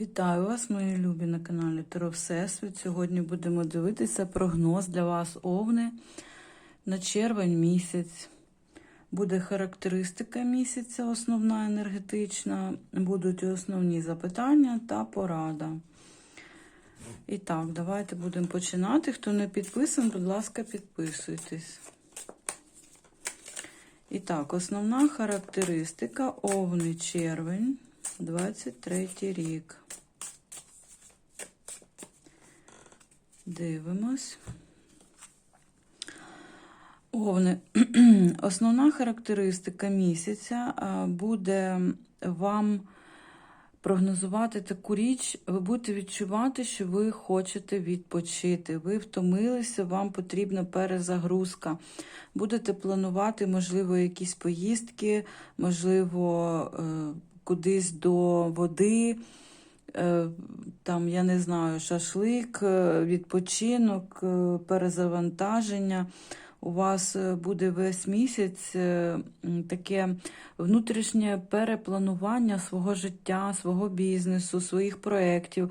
Вітаю вас, мої любі на каналі Таро Всесвіт. Сьогодні будемо дивитися прогноз для вас, Овни, на червень місяць. Буде характеристика місяця, основна енергетична, будуть основні запитання та порада. І так, давайте будемо починати. Хто не підписаний, будь ласка, підписуйтесь. І так, основна характеристика Овни червень, 23 рік. Дивимось. Овни. Основна характеристика місяця буде вам прогнозувати таку річ, ви будете відчувати, що ви хочете відпочити. Ви втомилися, вам потрібна перезагрузка. Будете планувати, можливо, якісь поїздки, можливо, е, кудись до води. Е, Там, я не знаю, шашлик, е, відпочинок, е, перезавантаження. У вас буде весь місяць таке внутрішнє перепланування свого життя, свого бізнесу, своїх проєктів.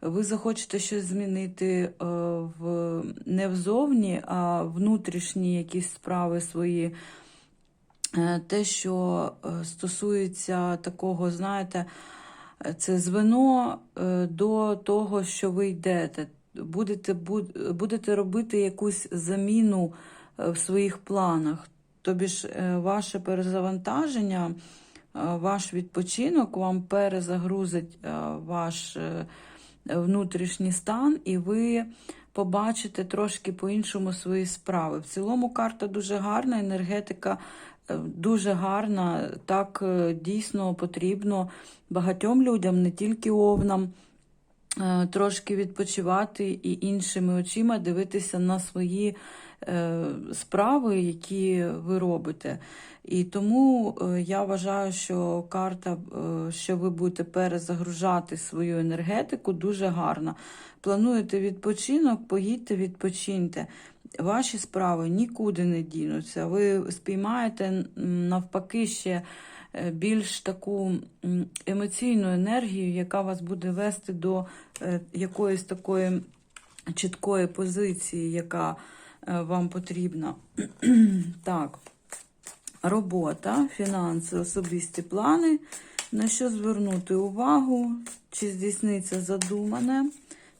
Ви захочете щось змінити в, не взовні, а внутрішні якісь справи свої. Те, що стосується такого, знаєте, це звено е, до того, що ви йдете. Будете, будете робити якусь заміну е, в своїх планах. Тобі ж е, ваше перезавантаження, ваш відпочинок вам перезагрузить ваш внутрішній стан, і ви побачите трошки по-іншому свої справи. В цілому карта дуже гарна, енергетика дуже гарна. Так е, дійсно потрібно багатьом людям, не тільки овнам. е, Трошки відпочивати і іншими очима дивитися на свої е, справи, які ви робите. І тому е, я вважаю, що карта, е, що ви будете перезагружати свою енергетику, дуже гарна. Плануєте відпочинок, поїдьте, відпочиньте. Ваші справи нікуди не дінуться. Ви спіймаєте навпаки ще е, більш таку емоційну енергію, яка вас буде вести до е, якоїсь такої чіткої позиції, яка е, вам потрібна. так. Робота, фінанси, особисті плани. На що звернути увагу, чи здійсниться задумане,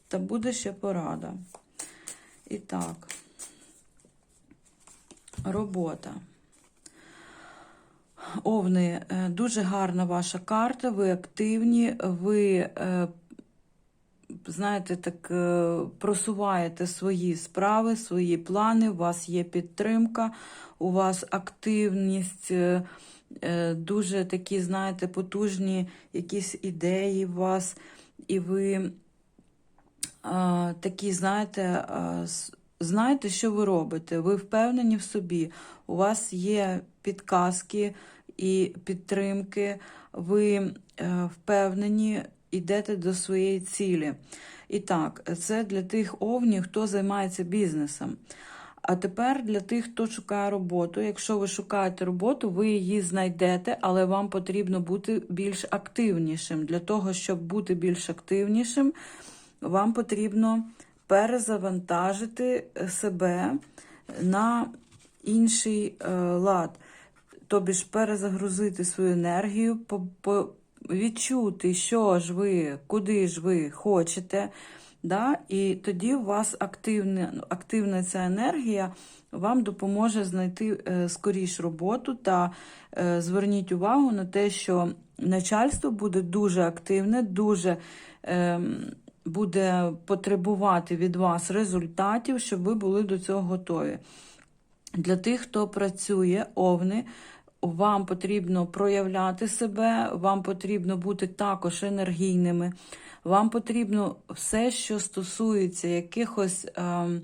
та буде ще порада. І так, робота. Овни, е, дуже гарна ваша карта, ви активні, ви, е, знаєте, так е, просуваєте свої справи, свої плани, у вас є підтримка, у вас активність, е, е, дуже такі, знаєте, потужні якісь ідеї у вас, і ви такі, знаєте, знаєте, що ви робите. Ви впевнені в собі. У вас є підказки і підтримки, ви впевнені, йдете до своєї цілі. І так, це для тих овнів, хто займається бізнесом. А тепер для тих, хто шукає роботу. Якщо ви шукаєте роботу, ви її знайдете, але вам потрібно бути більш активнішим. Для того, щоб бути більш активнішим, вам потрібно перезавантажити себе на інший е, лад. Тобі ж перезагрузити свою енергію, відчути, що ж ви, куди ж ви хочете. Да? І тоді у вас активна, активна ця енергія вам допоможе знайти е, скоріш роботу та е, зверніть увагу на те, що начальство буде дуже активне, дуже е, буде потребувати від вас результатів, щоб ви були до цього готові. Для тих, хто працює, овни, вам потрібно проявляти себе, вам потрібно бути також енергійними, вам потрібно все, що стосується якихось ем,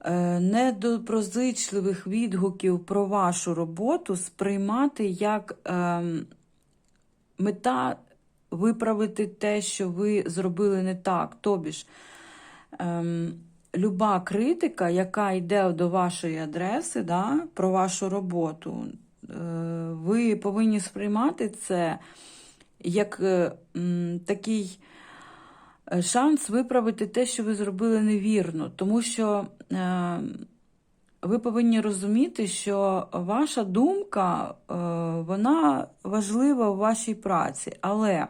е, недопрозичливих відгуків про вашу роботу, сприймати як ем, мета виправити те, що ви зробили не так. Тобі ж, ем, люба критика, яка йде до вашої адреси, да, про вашу роботу, е, ви повинні сприймати це як е, такий е, шанс виправити те, що ви зробили невірно. Тому що ви повинні розуміти, що ваша думка вона важлива в вашій праці, але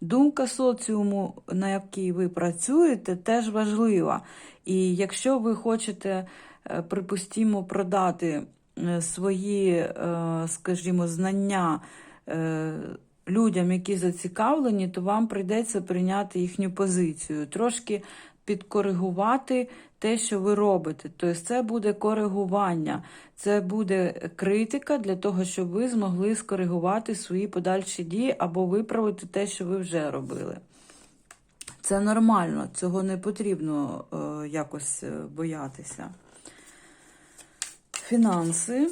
думка соціуму, на якій ви працюєте, теж важлива. І якщо ви хочете, е, припустімо, продати е, свої, е, скажімо, знання людям, які зацікавлені, то вам прийдеться прийняти їхню позицію, трошки підкоригувати те, що ви робите. Тобто це буде коригування, це буде критика для того, щоб ви змогли скоригувати свої подальші дії або виправити те, що ви вже робили. Це нормально, цього не потрібно е, якось е, боятися. Фінанси.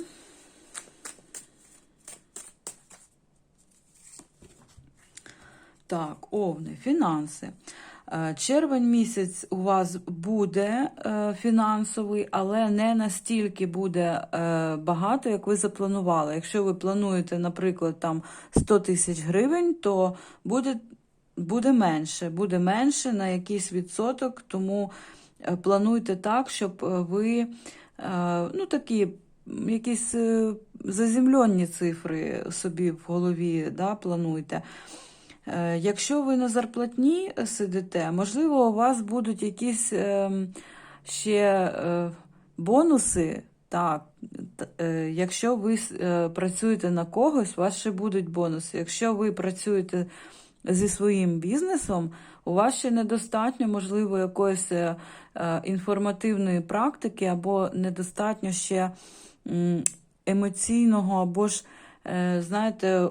Так, овни, фінанси. Е, Червень місяць у вас буде е, фінансовий, але не настільки буде е, багато, як ви запланували. Якщо ви плануєте, наприклад, там 100 тисяч гривень, то буде, буде менше, буде менше на якийсь відсоток, тому плануйте так, щоб ви ну, такі якісь заземлені цифри собі в голові да, плануйте. Е, Якщо ви на зарплатні сидите, можливо, у вас будуть якісь ем, ще е, бонуси. Так, е, якщо ви е, працюєте на когось, у вас ще будуть бонуси. Якщо ви працюєте зі своїм бізнесом, у вас ще недостатньо, можливо, якоїсь е, е, інформативної практики, або недостатньо ще емоційного, або ж, е, знаєте, е,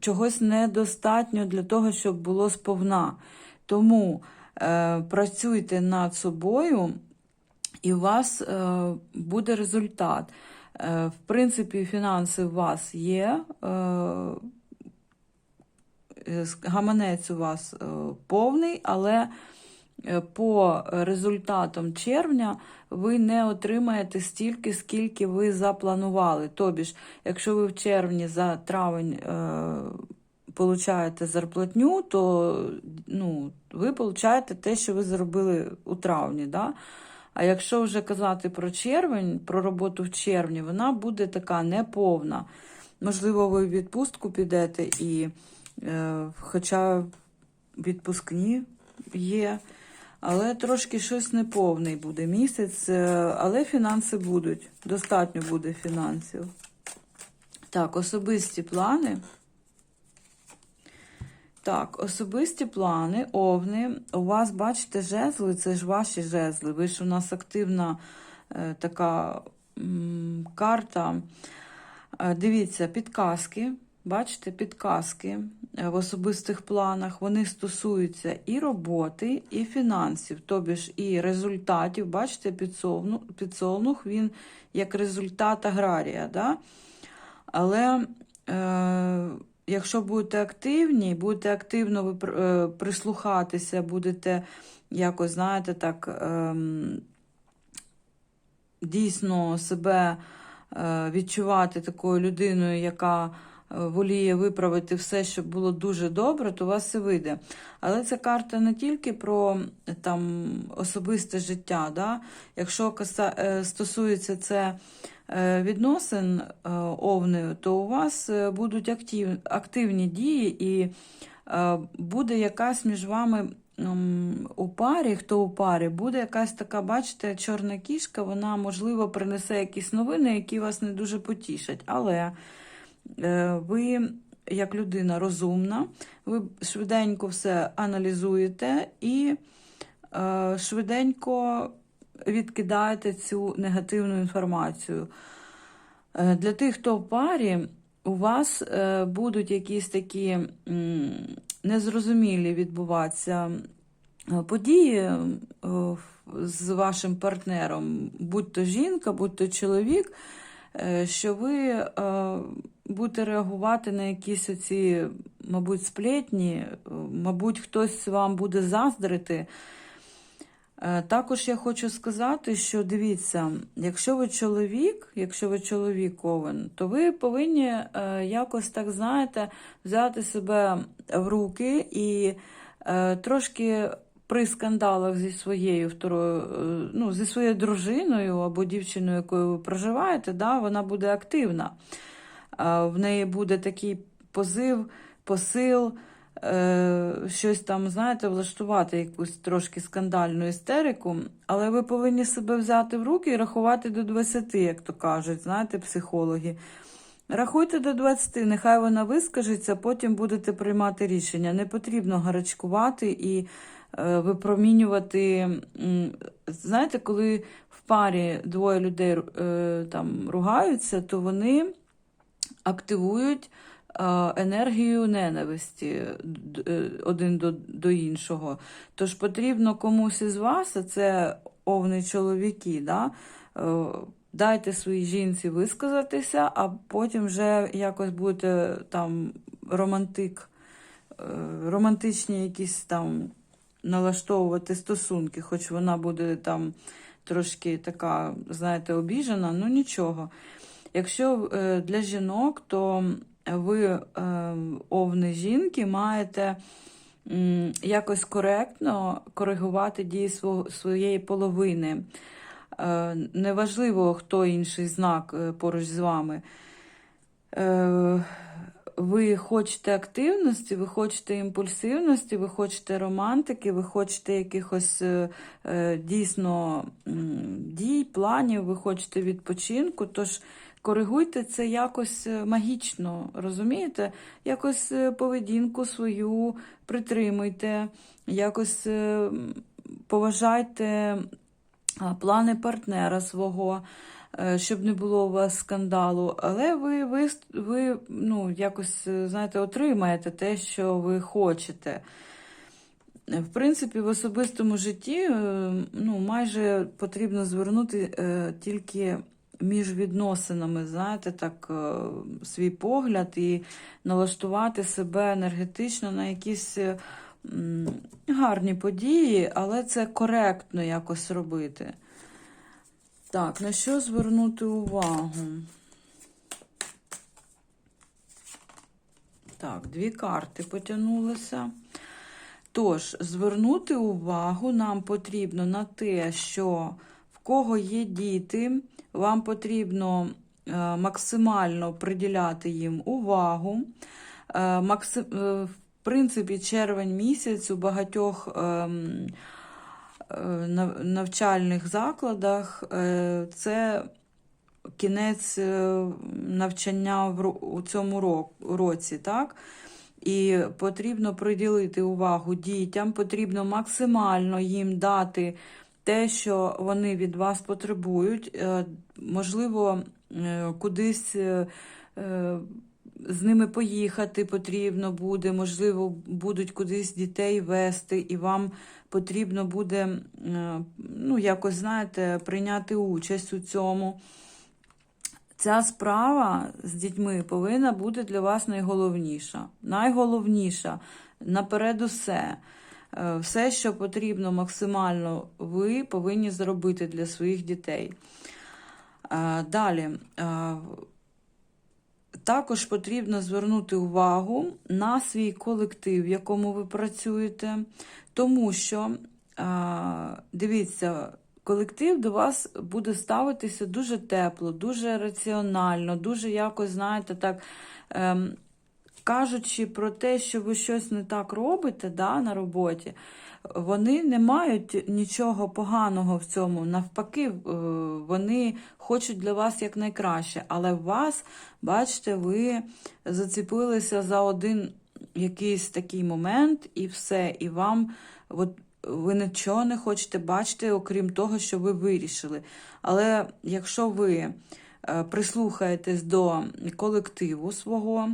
чогось недостатньо для того, щоб було сповна. Тому е, працюйте над собою, і у вас е, буде результат. Е, в принципі, фінанси у вас є. Е, е, гаманець у вас е, повний, але е, по результатам червня ви не отримаєте стільки, скільки ви запланували. Тобі ж, якщо ви в червні за травень е, получаєте зарплатню, то ну, ви получаєте те, що ви зробили у травні. Да? А якщо вже казати про червень, про роботу в червні, вона буде така неповна. Можливо, ви в відпустку підете, і, е, хоча відпускні є, але трошки щось неповний буде місяць, е, але фінанси будуть. Достатньо буде фінансів. Так, особисті плани. Так, особисті плани, овни. У вас, бачите, жезли, це ж ваші жезли. Ви ж у нас активна е, така м, карта. Е, Дивіться, підказки. Бачите, підказки е, в особистих планах. Вони стосуються і роботи, і фінансів, тобі ж і результатів. Бачите, підсолнух, він як результат аграрія. Да? Але е, якщо будете активні, будете активно ви е, прислухатися, будете якось, знаєте, так ем, дійсно себе е, відчувати такою людиною, яка е, воліє виправити все, щоб було дуже добре, то у вас все вийде. Але ця карта не тільки про там, особисте життя. Да? Якщо е, стосується це е, відносин е, овнею, то у вас будуть актив, активні дії і буде якась між вами у парі, хто у парі, буде якась така, бачите, чорна кішка, вона, можливо, принесе якісь новини, які вас не дуже потішать. Але ви, як людина розумна, ви швиденько все аналізуєте і е, швиденько відкидаєте цю негативну інформацію. Е, Для тих, хто в парі, у вас е, будуть якісь такі незрозумілі відбуватися е, події е, з вашим партнером, будь то жінка, будь то чоловік, е, що ви е, будете реагувати на якісь оці, мабуть, сплетні, е, мабуть, хтось вам буде заздрити. Е, Також я хочу сказати, що дивіться, якщо ви чоловік, якщо ви чоловік овен, то ви повинні е, якось так, знаєте, взяти себе в руки і трошки при скандалах зі своєю второю, ну, зі своєю дружиною або дівчиною, якою ви проживаєте, да, вона буде активна. В неї буде такий позив, посил, е, щось там, знаєте, влаштувати якусь трошки скандальну істерику, але ви повинні себе взяти в руки і рахувати до 20, як то кажуть, знаєте, психологи. Рахуйте до 20, нехай вона вискажеться, потім будете приймати рішення. Не потрібно гарячкувати і е, випромінювати. Знаєте, коли в парі двоє людей е, там ругаються, то вони активують е, енергію ненависті е, один до, до іншого. Тож потрібно комусь із вас, а це овни чоловіки, да, е, дайте своїй жінці висказатися, а потім вже якось будете там романтик, романтичні якісь там налаштовувати стосунки, хоч вона буде там трошки така, знаєте, обіжена, ну нічого. Якщо е, для жінок, то ви, е, овни жінки, маєте якось коректно коригувати дії своєї половини. Е, Неважливо, хто інший знак е, поруч з вами. Е, Ви хочете активності, ви хочете імпульсивності, ви хочете романтики, ви хочете якихось е, е, дійсно дій, планів, ви хочете відпочинку. Тож коригуйте це якось е, магічно, розумієте? Якось е, поведінку свою притримуйте, якось е, поважайте плани партнера свого, щоб не було у вас скандалу. Але ви, ви, ви ну, якось, знаєте, отримаєте те, що ви хочете. В принципі, в особистому житті ну, майже потрібно звернути тільки між відносинами, знаєте, так, е, свій погляд і налаштувати себе енергетично на якісь е, гарні події, але це коректно якось робити. Так, на що звернути увагу? Так, дві карти потягнулися. Тож, звернути увагу нам потрібно на те, що кого є діти, вам потрібно е, максимально приділяти їм увагу. Е, е, В принципі, червень місяць у багатьох ем, нав- навчальних закладах це кінець навчання у цьому році, так? І потрібно приділити увагу дітям, потрібно максимально їм дати те, що вони від вас потребують. Е, Можливо, е, кудись е, з ними поїхати потрібно буде, можливо, будуть кудись дітей вести, і вам потрібно буде, ну, якось, знаєте, прийняти участь у цьому. Ця справа з дітьми повинна бути для вас найголовніша. Найголовніша наперед усе. Е, Все, що потрібно максимально, ви повинні зробити для своїх дітей. Е, Далі. е, Також потрібно звернути увагу на свій колектив, в якому ви працюєте, тому що, дивіться, колектив до вас буде ставитися дуже тепло, дуже раціонально, дуже якось, знаєте, так, ем, кажучи про те, що ви щось не так робите да, на роботі, вони не мають нічого поганого в цьому. Навпаки, е, вони хочуть для вас якнайкраще. Але вас, бачите, ви зацепилися за один якийсь такий момент, і все. І вам от, ви нічого не хочете бачити, окрім того, що ви вирішили. Але якщо ви е, прислухаєтесь до колективу свого,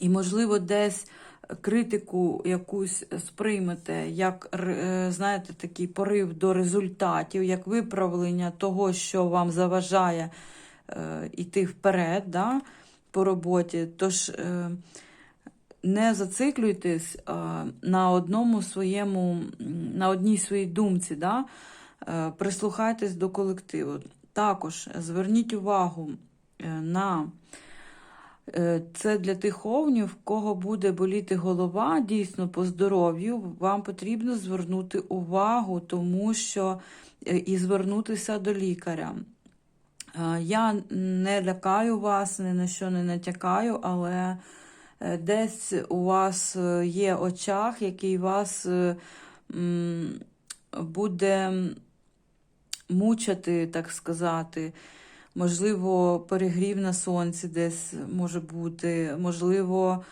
і, можливо, десь критику якусь сприймете, як, е, знаєте, такий порив до результатів, як виправлення того, що вам заважає е, йти вперед да, по роботі. Тож, е, не зациклюйтесь е, на одному своєму, на одній своїй думці, да? Е, прислухайтесь до колективу. Також зверніть увагу е, на е, це для тих овнів, в кого буде боліти голова, дійсно по здоров'ю, вам потрібно звернути увагу, тому що е, і звернутися до лікаря. Е, Я не лякаю вас, ні на що не натякаю, але е, десь у вас е, є очах, який вас е, буде мучити, так сказати. Можливо, перегрів на сонці десь може бути, можливо,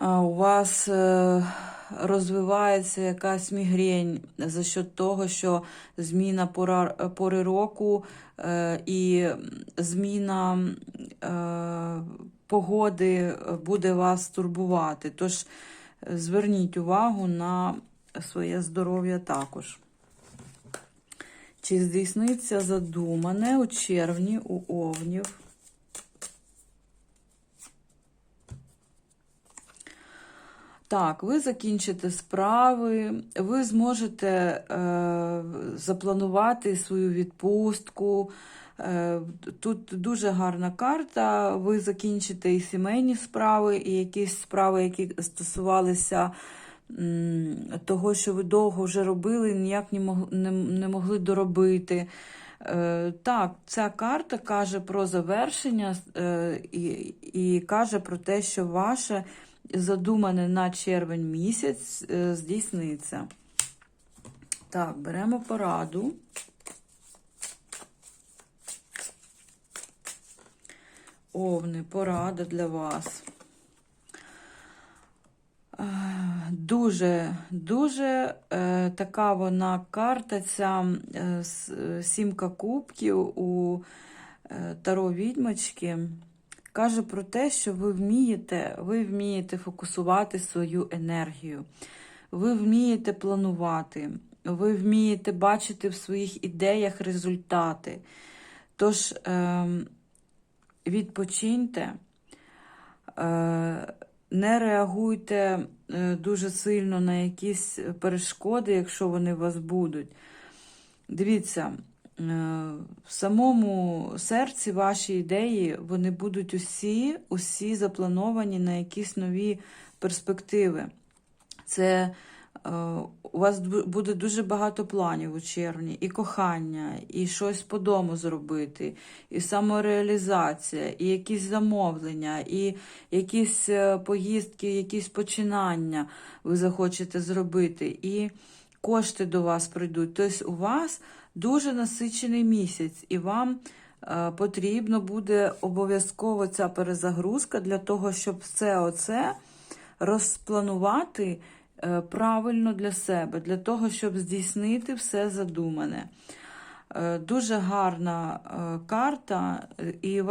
у вас е, розвивається якась мігрень за счет того, що зміна пори року е, і зміна е, погоди буде вас турбувати. Тож зверніть увагу на своє здоров'я також. Чи здійсниться задумане у червні у овнів? Так, ви закінчите справи, ви зможете е, запланувати свою відпустку. Е, тут дуже гарна карта. Ви закінчите і сімейні справи, і якісь справи, які стосувалися того, що ви довго вже робили, ніяк не могли, доробити. Е, так, ця карта каже про завершення е, і, і каже про те, що ваше задумане на червень місяць е, здійсниться. Так, беремо пораду. Овни, порада для вас. Е, Дуже, дуже е, така вона карта, ця е, е, сімка кубків у е, Таро відьмочки. Каже про те, що ви вмієте, ви вмієте фокусувати свою енергію, ви вмієте планувати, ви вмієте бачити в своїх ідеях результати. Тож ем, відпочиньте, е, не реагуйте е, дуже сильно на якісь перешкоди, якщо вони у вас будуть. Дивіться, е, в самому серці ваші ідеї вони будуть усі, усі заплановані на якісь нові перспективи. Це у вас буде дуже багато планів у червні, і кохання, і щось по дому зробити, і самореалізація, і якісь замовлення, і якісь е, поїздки, якісь починання ви захочете зробити, і кошти до вас прийдуть. Тобто у вас дуже насичений місяць, і вам е, потрібно буде обов'язково ця перезагрузка для того, щоб все оце розпланувати е, правильно для себе, для того, щоб здійснити все задумане. Е, Дуже гарна е, карта, е, і,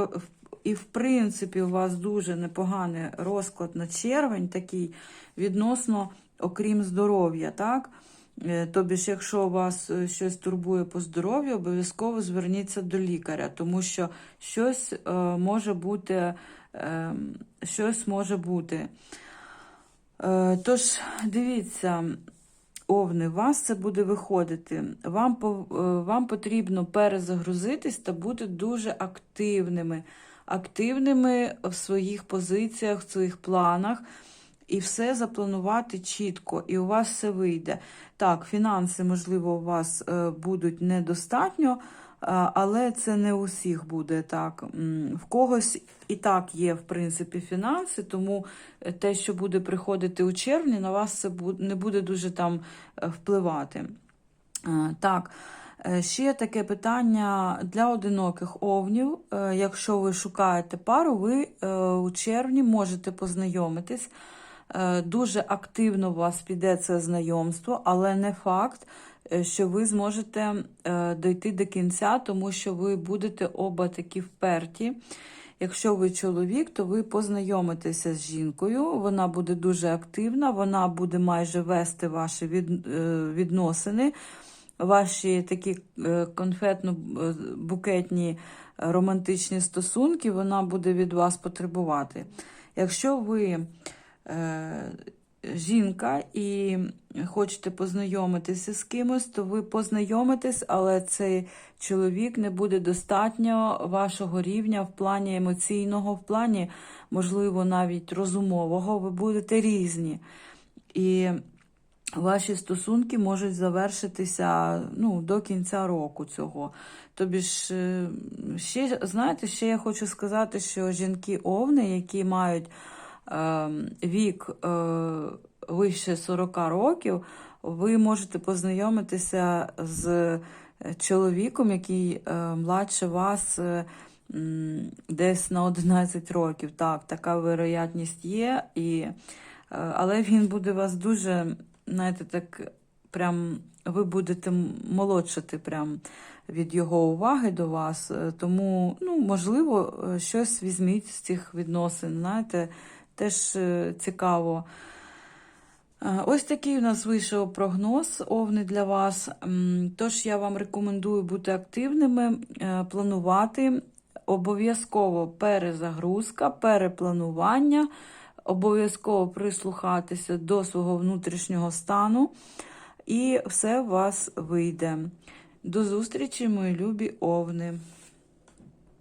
і в принципі у вас дуже непоганий розклад на червень, такий відносно, окрім здоров'я. так? Е, Тобі ж, якщо у вас е, щось турбує по здоров'ю, обов'язково зверніться до лікаря, тому що щось е, може бути, е, щось може бути. Е, Тож, дивіться, овни, вас це буде виходити. Вам, е, вам потрібно перезагрузитись та бути дуже активними. Активними в своїх позиціях, в своїх планах. І все запланувати чітко, і у вас все вийде. Так, фінанси, можливо, у вас е, будуть недостатньо, але це не у всіх буде так. В когось і так є, в принципі, фінанси, тому е, те, що буде приходити у червні, на вас це не буде дуже там е, впливати. Так, е, ще таке питання для одиноких овнів. Якщо ви шукаєте пару, ви у червні можете познайомитись. Дуже активно у вас піде це знайомство, але не факт, що ви зможете е, дойти до кінця, тому що ви будете оба такі вперті. Якщо ви чоловік, то ви познайомитеся з жінкою, вона буде дуже активна, вона буде майже вести ваші е, відносини, ваші такі е, конфетно-букетні романтичні стосунки, вона буде від вас потребувати. Якщо ви е, жінка і хочете познайомитися з кимось, то ви познайомитесь, але цей чоловік не буде достатньо вашого рівня в плані емоційного, в плані, можливо, навіть розумового. Ви будете різні. І ваші стосунки можуть завершитися ну, до кінця року цього. Тобі ж, е, ще, знаєте, ще я хочу сказати, що жінки овни, які мають вік е, вище 40 років, ви можете познайомитися з е, чоловіком, який е, младше вас десь на 11 років. Так, така вероятність є. І, але він буде вас дуже, знаєте, так прям ви будете молодшати прям від його уваги до вас. Тому, ну, можливо, щось візьміть з цих відносин. Знаєте, теж е, цікаво. Е, Ось такий у нас вийшов прогноз овни для вас. Тож я вам рекомендую бути активними, е, планувати. Обов'язково перезагрузка, перепланування, обов'язково прислухатися до свого внутрішнього стану, і все у вас вийде. До зустрічі, мої любі овни!